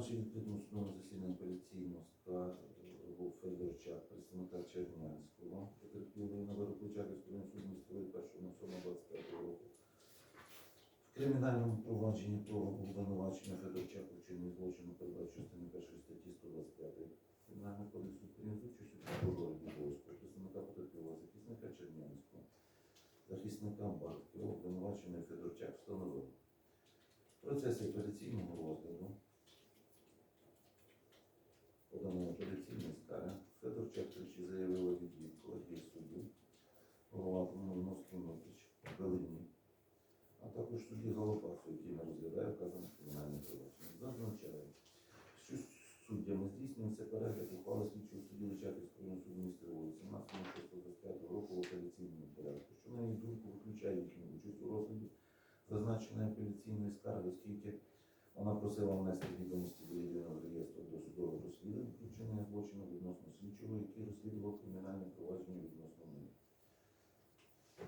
Відкритому судовому засіданні апеляційного скаргу Федорчак, представника Чернянського, потерпілої на вироку Чаківського суду місцевої 1.07.25 року. В кримінальному провадженні про обвинувачення Федорчак у вчиненні злочину передбачено частини першої статті 125 Кримінального кодексу України з участю прокурора Дібровського, представника потерпілого захисника Чернянського, захисника Барткова, обвинуваченої Федорчак встановив. В процесі апеляційного розгляду поданої апеляційної скарги Федорчак тричі заявила відвід колегії суду Головатому Новський Митич, Белині, а також судді Голопасу, який не розглядає вказане кримінальне провадження. Зазначає, що суддями здійснюється перегляд ухвали слідчого судді Личаківського суду міста Львова 17.625 року в апеляційному порядку, що на її думку виключає їхню участь у розгляді зазначеної апеляційної скарги, оскільки вона просила внести відомості до єдиного реєстру досудового розслідування про злочину відносно слідчого, який розслідував кримінальне провадження відносно неї.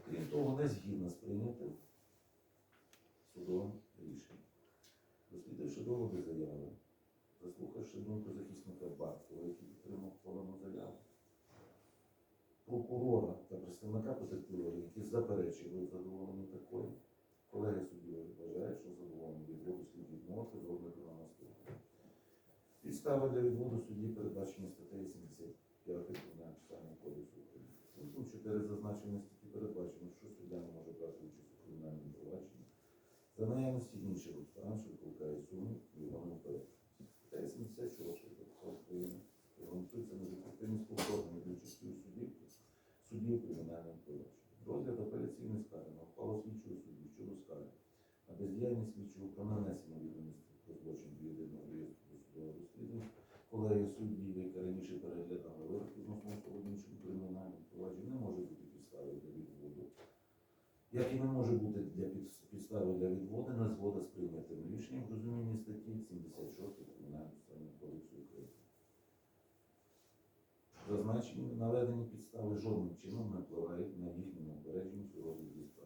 Крім того, не згідно з прийнятим судовим рішенням. Дослідивши доводи заяви, заслухавши думку захисника Барткова, який підтримав подану заяву, прокурора та представника потерпілого, які заперечили задоволення такої, колеги судді вважають, що задоволення відводу слід відмовити розгляду на наступне. Підстави для відводу судді передбачені статтею 75 Кримінального кодексу України. Пунктом 4 зазначеної статті передбачено, що суддя не може брати участь у кримінальному провадженні за наявності інших обставин, що викликає сумнів і його неупередженість. Стаття 76 КПК України регламентується незапустимість повторної участі у судді судді у кримінальному провадженні. Розгляд апеляційної скарги на ухвалу слідчого судді щодо скарги на бездіяльність слідчого про нанесення відомості про злочин до єдиного реєстру досудового розслідування, колегія судді, яка раніше переглядала вирок відносно іншому кримінальному провадженні, не може бути підставою для відводу, як і не може бути для під- підстави для відводу на згода з прийнятим рішенням в розумінні статті 76 Кримінального кодексу України. Зазначені наведені підстави жодним чином не впливають на їхню неупередженість у розгляді справи.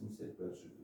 81